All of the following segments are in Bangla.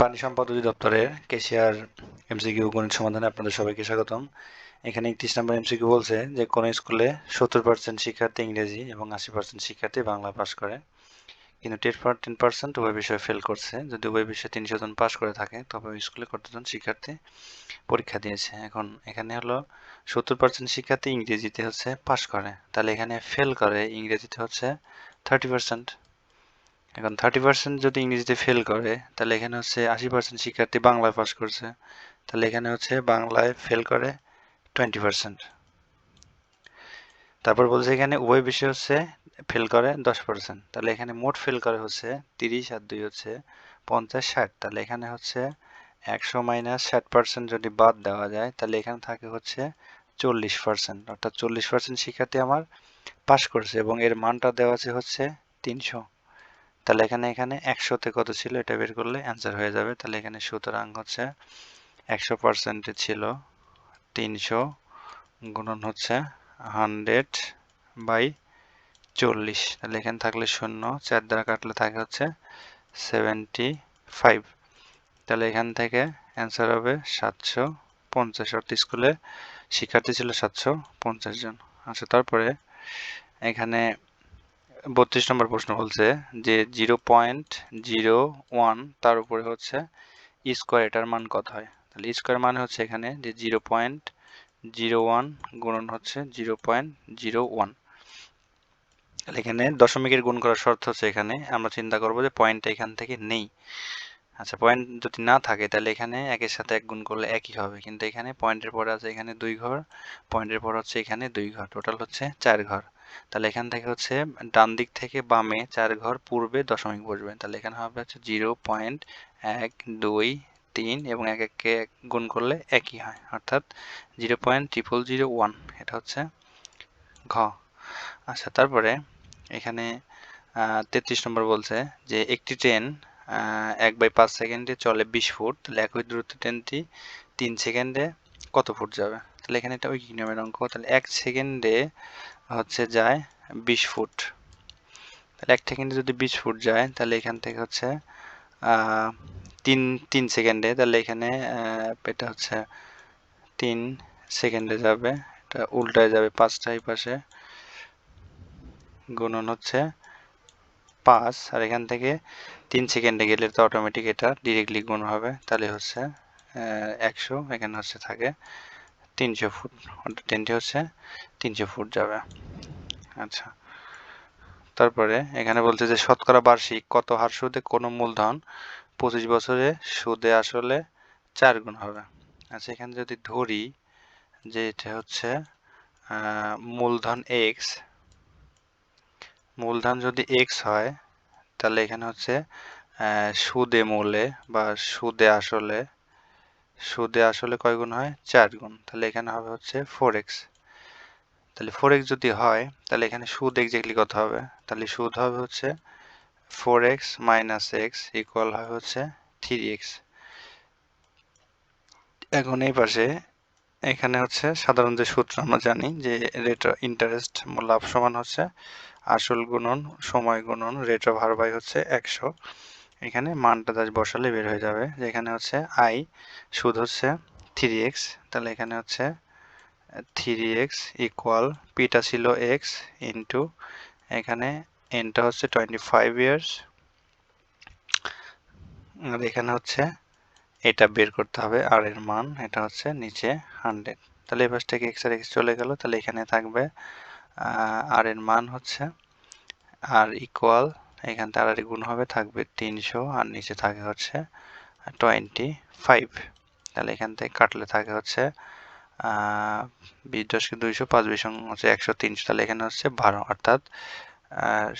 পানি সম্পদ অধিদপ্তরের কেশিয়ার এমসিকিউ গণিত সমাধানে আপনাদের সবাইকে স্বাগতম। এখানে একত্রিশ নম্বর এমসিকিউ বলছে যে, কোন স্কুলে সত্তর পার্সেন্ট শিক্ষার্থী ইংরেজি এবং আশি পার্সেন্ট শিক্ষার্থী বাংলা পাস করে। কিন্তু টেন টেন পার্সেন্ট উভয় বিষয়ে ফেল করছে। যদি উভয় বিষয়ে তিনশো জন পাস করে থাকে, তবে ওই স্কুলে কতজন শিক্ষার্থী পরীক্ষা দিয়েছে? এখন এখানে হলো, সত্তর পার্সেন্ট শিক্ষার্থী ইংরেজিতে হচ্ছে পাস করে। তাহলে এখানে ফেল করে, ইংরেজিতে হচ্ছে থার্টি পার্সেন্ট এখন থার্টি পার্সেন্ট যদি ইংরেজিতে ফেল করে, তাহলে এখানে হচ্ছে আশি পার্সেন্ট শিক্ষার্থী বাংলায় পাস করছে। তাহলে এখানে হচ্ছে বাংলায় ফেল করে টোয়েন্টি পার্সেন্ট তারপর বলছে এখানে উভয় বিষয় হচ্ছে ফেল করে দশ পার্সেন্ট তাহলে এখানে মোট ফেল করে হচ্ছে তিরিশ আর দুই হচ্ছে পঞ্চাশ ষাট। তাহলে এখানে হচ্ছে একশো মাইনাস ষাট পার্সেন্ট যদি বাদ দেওয়া যায়, তাহলে এখানে থাকে হচ্ছে চল্লিশ পার্সেন্ট অর্থাৎ চল্লিশ পার্সেন্ট শিক্ষার্থী আমার পাস করছে এবং এর মানটা দেওয়া আছে হচ্ছে তিনশো। তাহলে এখানে এখানে একশোতে কত ছিল? এটা বের করলে অ্যান্সার হয়ে যাবে। তাহলে এখানে সুতরাং হচ্ছে একশো পার্সেন্টে ছিল তিনশো গুণন হচ্ছে হান্ড্রেড বাই চল্লিশ। তাহলে এখানে থাকলে শূন্য, চার দ্বারা কাটলে থাকে হচ্ছে সেভেন্টি ফাইভ তাহলে এখান থেকে অ্যান্সার হবে সাতশো পঞ্চাশ। অর্থাৎ স্কুলে শিক্ষার্থী ছিল সাতশো পঞ্চাশ জন। আচ্ছা তারপরে এখানে বত্রিশ নম্বর প্রশ্ন বলছে যে জিরো পয়েন্ট জিরো ওয়ান তার উপরে হচ্ছে স্কোয়ার, এটার মান কত হয়? তাহলে স্কোয়ার মানে হচ্ছে এখানে যে জিরো পয়েন্ট জিরো ওয়ান গুণন হচ্ছে জিরো পয়েন্ট জিরো ওয়ান। তাহলে এখানে দশমিকের গুণ করার শর্ত হচ্ছে এখানে, আমরা চিন্তা করব যে পয়েন্টটা এখান থেকে নেই। আচ্ছা পয়েন্ট যদি না থাকে, তাহলে এখানে একের সাথে এক গুণ করলে একই হবে। কিন্তু এখানে পয়েন্টের পরে আছে এখানে দুই ঘর পয়েন্টের পর হচ্ছে এখানে দুই ঘর টোটাল হচ্ছে চার ঘর। তাহলে এখান থেকে হচ্ছে ডান দিক থেকে বামে চার ঘর পূর্বে দশমিক বসবে। তাহলে এখানে হবে হচ্ছে জিরো পয়েন্ট এক দুই তিন এবং এক এককে গুণ করলে একই হয়, অর্থাৎ zero point triple zero one, এটা হচ্ছে ঘ। আচ্ছা তারপরে এখানে তেত্রিশ নম্বর বলছে যে একটি ট্রেন এক বাই পাঁচ সেকেন্ডে চলে বিশ ফুট, তাহলে একই দূরত্ব ট্রেনটি তিন সেকেন্ডে কত ফুট যাবে? তাহলে এখানে একটা ঐকিক নিয়মের অঙ্ক, তাহলে এক সেকেন্ডে হচ্ছে যায় বিশ ফুট। তাহলে এক সেকেন্ডে যদি বিশ ফুট যায়, তাহলে এখান থেকে হচ্ছে তিন তিন সেকেন্ডে, তাহলে এখানে এটা হচ্ছে তিন সেকেন্ডে যাবে। এটা উল্টায় যাবে পাঁচটা এই পাশে গুণন হচ্ছে পাঁচ। আর এখান থেকে তিন সেকেন্ডে গেলে তো অটোমেটিক এটা ডিরেক্টলি গুণ হবে। তাহলে হচ্ছে একশো এখানে হচ্ছে থাকে। তিনশো ফুট অর্থাৎ ট্রেনটি হচ্ছে, তিনশো ফুট যাবে। আচ্ছা। তারপরে এখানে বলছে যে, শতকরা বার্ষিক কত হার সুদে কোনো মূলধন পঁচিশ বছরে সুদে আসলে চার গুণ হবে। আচ্ছা এখানে যদি ধরি যে এটা হচ্ছে মূলধন এক্স মূলধন যদি এক্স হয়, তাহলে এখানে হচ্ছে সুদে মূলে বা সুদে আসলে সুদে আসলে কয় গুণ হয়? চার গুণ। তাহলে এখানে হবে হচ্ছে ফোর এক্স তাহলে ফোর এক্স যদি হয়, তাহলে এখানে সুদ এক্স্যাক্টলি কত হবে? তাহলে সুদ হবে হচ্ছে four x minus x equal হবে হচ্ছে থ্রি এক্স এখন এই পাশে এখানে হচ্ছে সাধারণ যে সূত্র আমরা জানি যে রেট ইন্টারেস্ট লাভ সমান হচ্ছে, আসল গুণন সময় গুণন রেট অফ হার বাই হচ্ছে একশো। এখানে মানটা দাস বসালে বের হয়ে যাবে। যেখানে হচ্ছে আই সুদ হচ্ছে থ্রি এক্স তাহলে এখানে হচ্ছে থ্রি এক্স ইকুয়াল পিটা ছিল এক্স ইন্টু এখানে এনটা হচ্ছে টোয়েন্টি ফাইভ ইয়ার্স আর এখানে হচ্ছে এটা বের করতে হবে আর এর মান, এটা হচ্ছে নিচে হান্ড্রেড তাহলে এবার থেকে এক্স আর এক্স চলে গেল? তাহলে এখানে থাকবে আর এর মান হচ্ছে আর ইকুয়াল এখান আর গুণ হবে, থাকবে তিনশো, আর নিচে থাকে হচ্ছে টোয়েন্টি ফাইভ তাহলে এখান থেকে কাটলে থাকে হচ্ছে বিশ দশকে দুইশো, পাঁচ বিশ হচ্ছে একশো, তিনশো। তাহলে এখানে হচ্ছে বারো, অর্থাৎ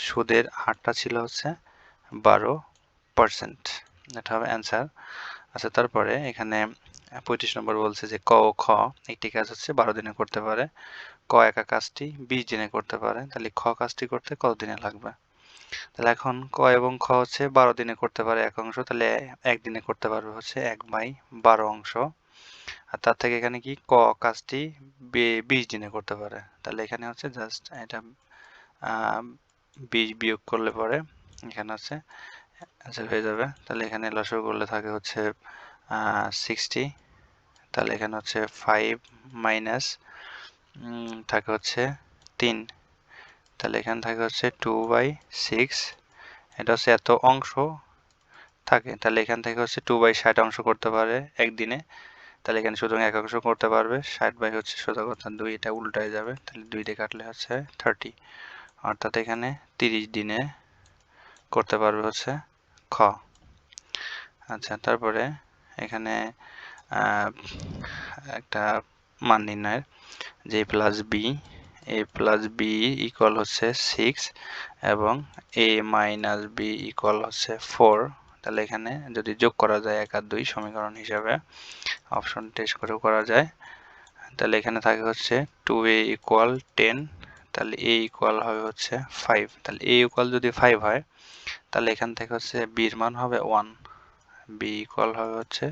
সুদের হারটা ছিল হচ্ছে বারো পার্সেন্ট এটা হবে অ্যান্সার আচ্ছা তারপরে এখানে পঁয়ত্রিশ নম্বর বলছে যে ক ও খ, একটি কাজ হচ্ছে বারো দিনে করতে পারে। ক একা কাজটি বিশ দিনে করতে পারে। তাহলে খ কাজটি করতে কত দিনে লাগবে? তাহলে এখন ক এবং খ হচ্ছে বারো দিনে করতে পারে এক অংশ, তাহলে একদিনে করতে পারবে হচ্ছে এক বাই বারো অংশ। আর তার থেকে এখানে কি ক কাজটি বিশ দিনে করতে পারে। তাহলে এখানে হচ্ছে জাস্ট এটা বিশ বিয়োগ করলে পরে এখানে হচ্ছে আচ্ছা হয়ে যাবে। তাহলে এখানে লসও করলে থাকে হচ্ছে সিক্সটি তাহলে এখানে হচ্ছে ফাইভ মাইনাস থাকে হচ্ছে তিন। তাহলে এখানে থাকে হচ্ছে টু বাই সিক্স এটা হচ্ছে এত অংশ থাকে। তাহলে এখান থেকে হচ্ছে টু বাই ষাট অংশ করতে পারে একদিনে। তাহলে এখানে শুধু এক অংশ করতে পারবে, ষাট বাই হচ্ছে সোজা কথা, দুই, এটা উল্টায় যাবে। তাহলে দুই কাটলে হচ্ছে থার্টি অর্থাৎ এখানে তিরিশ দিনে করতে পারবে হচ্ছে খ। আচ্ছা তারপরে এখানে একটা মান নির্ণয়ের, যে plus b a plus b equal হচ্ছে সিক্স এবং এ মাইনাস বি ইকুয়াল হচ্ছে ফোর। তাহলে এখানে যদি যোগ করা যায় এক আর দুই সমীকরণ হিসাবে, অপশন টেস্ট করেও করা যায়। তাহলে এখানে থাকে হচ্ছে টু এ ইকুয়াল টেন, তাহলে এ ইকুয়াল হবে হচ্ছে ফাইভ। তাহলে এ ইকুয়াল যদি ফাইভ হয়, তাহলে এখান থেকে হচ্ছে বির মান হবে ওয়ান, বি ইকুয়াল হবে হচ্ছে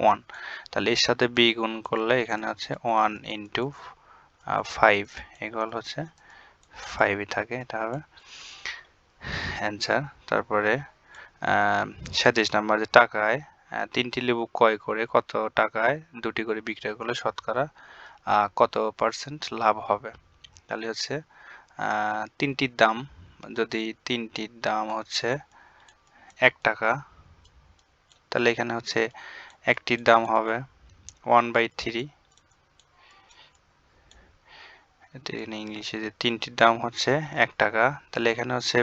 ওয়ান। তাহলে এর সাথে বি গুণ করলে এখানে হচ্ছে ওয়ান ইন্টু ফাইভ ইকুয়াল হচ্ছে ফাইভই থাকে, এটা হবে অ্যান্সার তারপরে সাঁত্রিশ নাম্বার যে টাকায় তিনটি লেবু ক্রয় করে কত টাকায় দুটি করে বিক্রয় করলে শতকরা কত পার্সেন্ট লাভ হবে? তাহলে হচ্ছে তিনটির দাম, যদি তিনটির দাম হচ্ছে এক টাকা, তাহলে এখানে হচ্ছে একটির দাম হবে ওয়ান বাই থ্রি এখানে ইংলিশে যে তিনটির দাম হচ্ছে এক টাকা, তাহলে এখানে হচ্ছে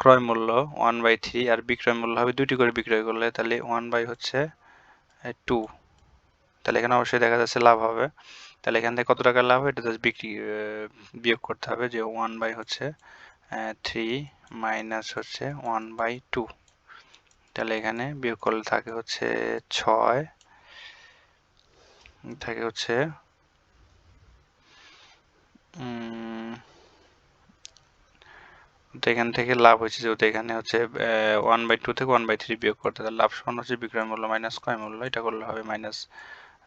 ক্রয় মূল্য ওয়ান বাই থ্রি আর বিক্রয় মূল্য হবে দুটি করে বিক্রয় করলে তাহলে ওয়ান বাই হচ্ছে টু তাহলে এখানে অবশ্যই দেখা যাচ্ছে লাভ হবে। তাহলে এখান থেকে কত টাকা লাভ এটা বিক্রি বিয়োগ করতে হবে যে ওয়ান বাই হচ্ছে থ্রি মাইনাস হচ্ছে ওয়ান বাই টু তাহলে এখানে বিয়োগ করলে থাকে হচ্ছে ছয়, থাকে হচ্ছে তো এখান থেকে লাভ হয়েছে যেহেতু এখানে হচ্ছে ওয়ান বাই টু থেকে ওয়ান বাই থ্রি বিয়োগ করতে, তাহলে লাভ সমান হচ্ছে বিক্রয় মূল্য মাইনাস ক্রয় মূল্য, এটা করলে হবে মাইনাস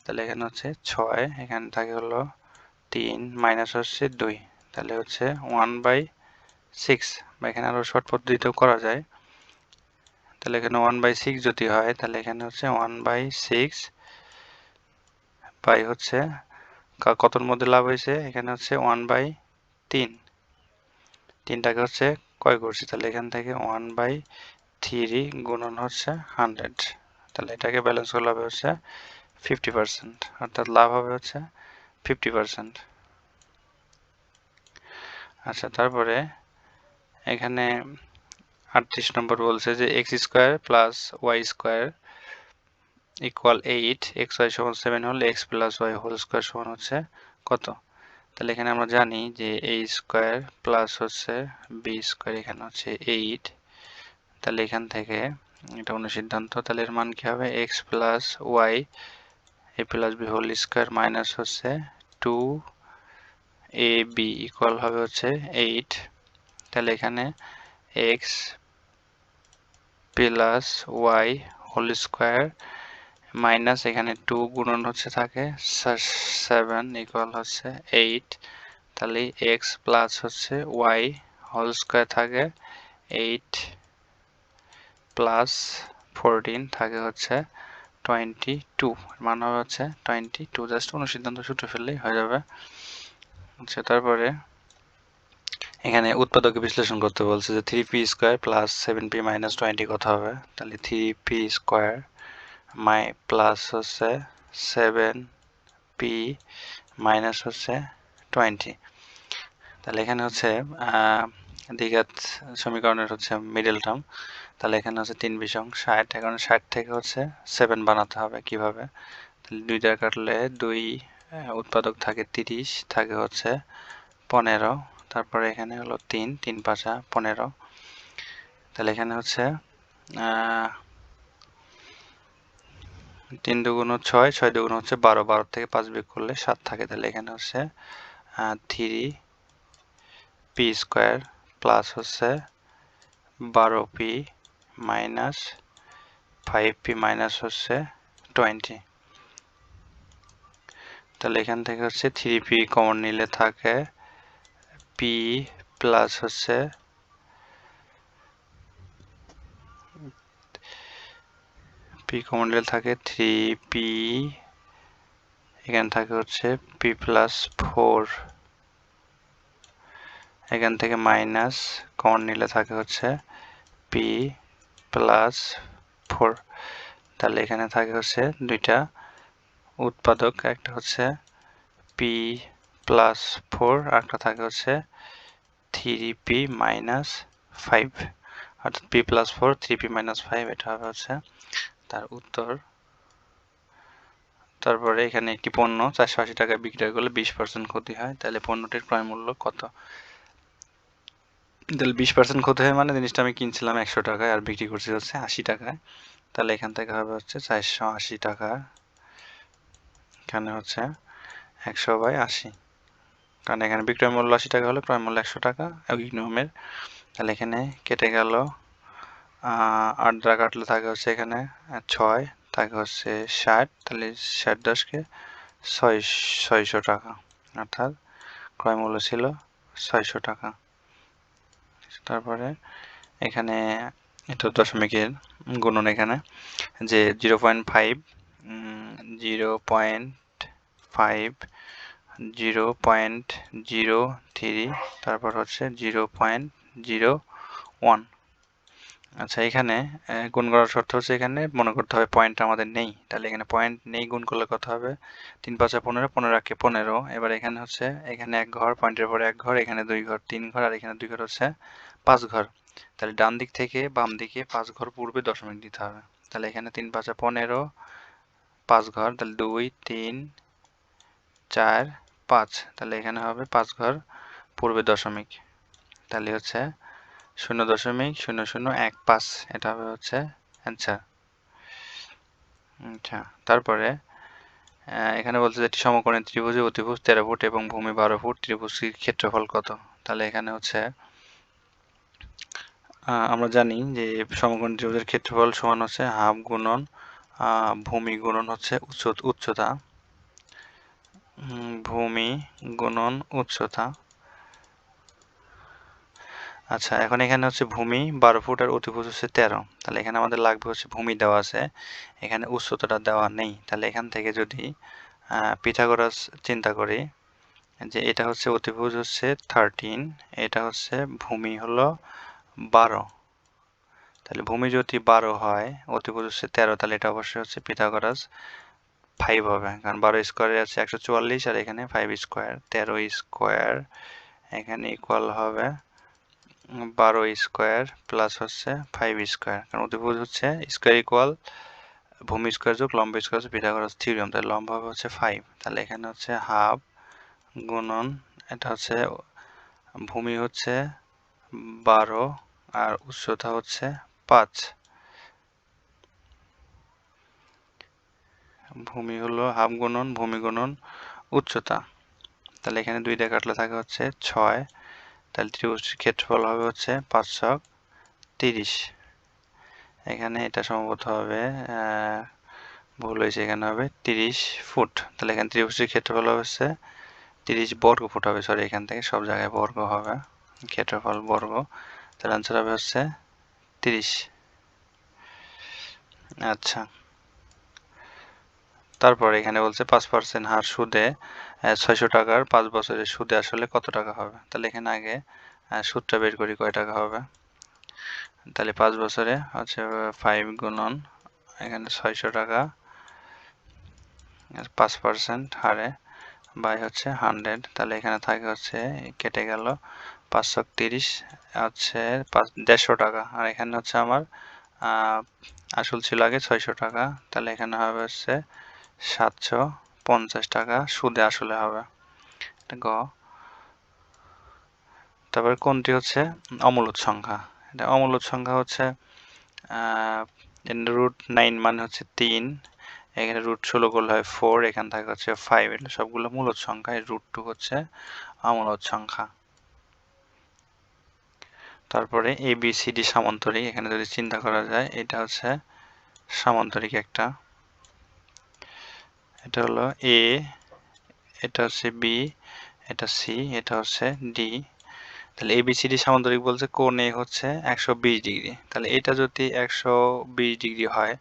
তাহলে এখানে হচ্ছে ছয়, এখানে থাকে হলো তিন মাইনাস হচ্ছে দুই, তাহলে হচ্ছে ওয়ান বাই সিক্স বা এখানে আরও শর্ট পদ্ধতিতেও করা যায়, তাহলে এখানে ওয়ান বাই সিক্স যদি হয়, তাহলে এখানে হচ্ছে ওয়ান বাই সিক্স বাই হচ্ছে কতর মধ্যে লাভ হয়েছে? এখানে হচ্ছে ওয়ান বাই তিন। তিনটাকে হচ্ছে কয় করছি? তাহলে এখান থেকে ওয়ান বাই থ্রি গুণন হচ্ছে হান্ড্রেড তাহলে এটাকে ব্যালেন্স করলে হবে হচ্ছে ফিফটি পার্সেন্ট অর্থাৎ লাভ হবে হচ্ছে ফিফটি পার্সেন্ট আচ্ছা তারপরে এখানে আটত্রিশ নম্বর বলছে যে x square plus y square equal eight x y সমান সেভেন হলে x plus y whole square সমান হচ্ছে কত? তাহলে এখানে আমরা জানি যে এ স্কোয়ার প্লাস হচ্ছে বি স্কোয়ার এখানে হচ্ছে এইট তাহলে এখান থেকে এটা অনুসিদ্ধান্ত তাহলে এর মান কী হবে? X plus y a plus b whole square minus হচ্ছে টু এ বি ইকুয়াল হবে হচ্ছে এইট তাহলে এখানে x plus y whole square minus এখানে টু গুণন হচ্ছে থাকে সেভেন ইকুয়াল হচ্ছে এইট তাহলে এক্স প্লাস হচ্ছে ওয়াই হোল স্কোয়ার থাকে এইট প্লাস ফোরটিন থাকে হচ্ছে টোয়েন্টি টু মান হবে হচ্ছে টোয়েন্টি টু জাস্ট অনুসিদ্ধান্ত সূত্র ফেললেই হয়ে যাবে। আচ্ছা তারপরে এখানে উৎপাদকে বিশ্লেষণ করতে বলছে যে three p square plus seven p minus twenty কত হবে? তাহলে three p square my plus হচ্ছে সেভেন পি মাইনাস হচ্ছে টোয়েন্টি। তাহলে এখানে হচ্ছে দ্বিঘাত সমীকরণের হচ্ছে মিডল টার্ম তাহলে এখানে হচ্ছে তিন বিষম ষাট। এখন ষাট থেকে হচ্ছে সেভেন বানাতে হবে কীভাবে? তাহলে দুই কাটলে দুই উৎপাদক থাকে তিরিশ, থাকে হচ্ছে পনেরো। তারপরে এখানে হলো তিন তিন পাঁচা পনেরো। তাহলে এখানে হচ্ছে তিন দুগুণ ছয় ছয় দুগুণ হচ্ছে বারো। বারো থেকে পাঁচ বিয়োগ করলে সাত থাকে। তাহলে এখানে হচ্ছে থ্রি পি স্কোয়ার প্লাস হচ্ছে বারো p minus five p minus হচ্ছে টোয়েন্টি তাহলে এখান থেকে হচ্ছে থ্রি পি কমন নিলে থাকে পি প্লাস হচ্ছে পি কমন থাকে থ্রি পি এখানে থাকে হচ্ছে পি প্লাস ফোর এখান থেকে মাইনাস কমন নিলে থাকে হচ্ছে পি প্লাস ফোর তাহলে এখানে থাকে হচ্ছে দুইটা উৎপাদক, একটা হচ্ছে পি প্লাস ফোর একটা থাকে হচ্ছে থ্রি পি মাইনাস ফাইভ অর্থাৎ p plus four three p minus five এটা হবে হচ্ছে তার উত্তর। তারপরে এখানে একটি পণ্য, চারশো আশি টাকায় বিক্রয় করলে বিশ পার্সেন্ট ক্ষতি হয়। তাহলে পণ্যটির ক্রয় মূল্য কত? তাহলে বিশ পার্সেন্ট ক্ষতি হয় মানে জিনিসটা আমি কিনছিলাম একশো টাকায় আর বিক্রি করছি হচ্ছে আশি টাকায়। তাহলে এখান থেকে হবে হচ্ছে চারশো আশি টাকা। এখানে হচ্ছে একশো বাই আশি। কারণ এখানে বিক্রয় মূল্য আশি টাকা হলে ক্রয় মূল্য একশো টাকা নিয়মের তাহলে এখানে কেটে গেল আট দ্বারা কাটলে থাকে হচ্ছে এখানে ছয়, থাকে হচ্ছে ষাট, তাহলে ষাট দশকে ছয়, ছয়শো টাকা, অর্থাৎ ক্রয় মূল্য ছিল ছয়শো টাকা। তারপরে এখানে এটা দশমিকের গুণন এখানে, যে zero point five zero point five, zero point zero three, তারপর হচ্ছে জিরো পয়েন্ট জিরো ওয়ান। আচ্ছা এখানে গুণ করার শর্ত হচ্ছে এখানে মনে করতে হবে পয়েন্ট আমাদের নেই। তাহলে এখানে পয়েন্ট নেই, গুণ করলে কত হবে? তিন পাঁচে পনেরো পনেরো একে পনেরো। এবার এখানে হচ্ছে, এখানে এক ঘর পয়েন্টের পরে এক ঘর, এখানে দুই ঘর, তিন ঘর, আর এখানে দুই ঘর হচ্ছে পাঁচ ঘর। তাহলে ডান দিক থেকে বাম দিকে পাঁচ ঘর পূর্বে দশমিক দিতে হবে। তাহলে এখানে তিন পাঁচে পনেরো, পাঁচ ঘর, তাহলে দুই, তিন, চার, পাঁচ। তাহলে এখানে হবে পাঁচ ঘর পূর্বে দশমিক। তাহলে হচ্ছে শূন্য দশমিক, শূন্য শূন্য এক পাঁচ, এটা হবে হচ্ছে অ্যান্সার আচ্ছা তারপরে এখানে বলছে যে একটি সমকোণে ত্রিভুজে, অতিভুজ, তেরো ফুট এবং ভূমি বারো ফুট, ত্রিভুজটির ক্ষেত্রফল কত? তাহলে এখানে হচ্ছে আমরা জানি যে সমকোণ ত্রিভুজের ক্ষেত্রফল সমান হচ্ছে হাফ গুণন ভূমি গুণন হচ্ছে উচ্চ, উচ্চতা। ভূমি গুণন উচ্চতা। আচ্ছা এখন এখানে হচ্ছে ভূমি বারো ফুট আর অতিভুজ হচ্ছে তেরো। তাহলে এখানে আমাদের লাগবে হচ্ছে ভূমি দেওয়া আছে। এখানে উচ্চতাটা দেওয়া নেই। তাহলে এখান থেকে যদি পিথাগোরাস চিন্তা করি, যে এটা হচ্ছে অতিভুজ হচ্ছে থার্টিন এটা হচ্ছে ভূমি হলো বারো। তাহলে ভূমি যদি বারো হয়, অতিভুজ হচ্ছে তেরো, তাহলে এটা অবশ্যই হচ্ছে পিথাগোরাস ফাইভ হবে। কারণ বারো স্কোয়ারে আছে একশো চুয়াল্লিশ আর এখানে ফাইভ স্কোয়ার তেরো স্কোয়ার এখানে ইকুয়াল হবে বারো স্কোয়ার প্লাস হচ্ছে ফাইভ স্কোয়ার। কারণ অতিভুজ হচ্ছে স্কোয়ার ইকুয়াল ভূমি স্কোয়ার যোগ লম্ব স্কোয়ার হচ্ছে পিথাগোরাস থিওরিয়াম। তাহলে লম্ব হবে হচ্ছে ফাইভ তাহলে এখানে হচ্ছে হাফ গুণন, এটা হচ্ছে ভূমি হচ্ছে বারো আর উচ্চতা হচ্ছে পাঁচ। ভূমি হলো হাফ গুণন, ভূমি গুণন উচ্চতা। তাহলে এখানে দুই দিয়ে কাটলে থাকে হচ্ছে ছয়। তাহলে ত্রিভুজটির ক্ষেত্রফল হবে হচ্ছে পাঁচশো তিরিশ। এখানে এটা সম্ভবত হবে ভুল হয়েছে, এখানে হবে তিরিশ ফুট। তাহলে এখানে ত্রিভুজটির ক্ষেত্রফল হচ্ছে তিরিশ বর্গ ফুট হবে সরি এখান থেকে সব জায়গায় বর্গ হবে, ক্ষেত্রফল বর্গ। তাহলে আনসার হবে হচ্ছে তিরিশ। আচ্ছা। তারপর এখানে বলছে পাঁচ পার্সেন্ট হার সুদে ছয়শো টাকার পাঁচ বছরের সুদে আসলে কত টাকা হবে? তাহলে এখানে আগে সুদটা বের করি কয় টাকা হবে? তাহলে পাঁচ বছরে হচ্ছে ফাইভ গুণন, এখানে ছয়শো টাকা পাঁচ পার্সেন্ট হারে বাই হচ্ছে হান্ড্রেড তাহলে এখানে থাকে হচ্ছে, কেটে গেল পাঁচশো তিরিশ, হচ্ছে পাঁচ, দেড়শো টাকা। আর এখানে হচ্ছে আমার আসল ছিল আগে ছয়শো টাকা, তাহলে এখানে হবে হচ্ছে সাতশো পঞ্চাশ টাকা সুদে আসলে হবে। গ। তারপরে কোনটি হচ্ছে? অমূলত সংখ্যা। এটা অমূলত সংখ্যা হচ্ছে রুট নাইন মানে হচ্ছে তিন, এখানে রুট ষোলো করলে হয় ফোর এখান থেকে হচ্ছে ফাইভ এগুলো সবগুলো মূলত সংখ্যা রুট টু হচ্ছে অমূলত সংখ্যা। তারপরে এ বি সি ডি সামান্তরিক, এখানে যদি চিন্তা করা যায়, এটা হচ্ছে সামান্তরিক একটা এটা হলো এ এটা হচ্ছে বি এটা সি এটা হচ্ছে ডি তাহলে এবিসিডি সামান্তরিক বলছে কোন এ হচ্ছে একশো বিশ ডিগ্রি। তাহলে এটা যদি একশো বিশ ডিগ্রি হয়,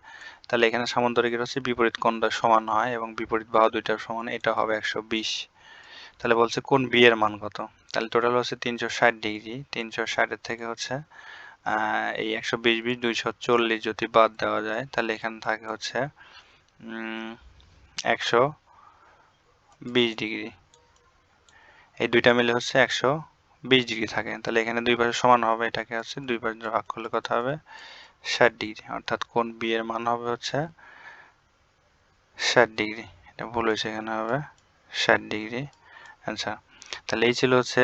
তাহলে এখানে সামান্তরিকের হচ্ছে বিপরীত কোণটা সমান হয় এবং বিপরীত বাহু দুইটার সমান, এটা হবে একশো বিশ। তাহলে বলছে কোন বি এর মান কত? তাহলে টোটাল হচ্ছে তিনশো ষাট ডিগ্রি। তিনশো ষাটের থেকে হচ্ছে এই একশো বিশ বিশ দুইশো চল্লিশ যদি বাদ দেওয়া যায়, তাহলে এখানে থাকে হচ্ছে একশো বিশ ডিগ্রি। এই দুইটা মিলে হচ্ছে একশো বিশ ডিগ্রি থাকে। তাহলে এখানে দুই পাশে সমান হবে, এটাকে হচ্ছে দুই পাশে ভাগ করলে কত হবে? ষাট ডিগ্রি। অর্থাৎ কোন বি এর মান হবে হচ্ছে ষাট ডিগ্রি। এটা ভুল হয়েছে এখানে হবে ষাট ডিগ্রি। আচ্ছা তাহলে এই ছিল হচ্ছে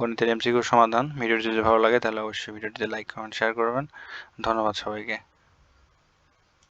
গণিতের এমসিকিউ সমাধান। ভিডিওটি যদি ভালো লাগে তাহলে অবশ্যই ভিডিওটিতে লাইক কমেন্ট শেয়ার করবেন। ধন্যবাদ সবাইকে।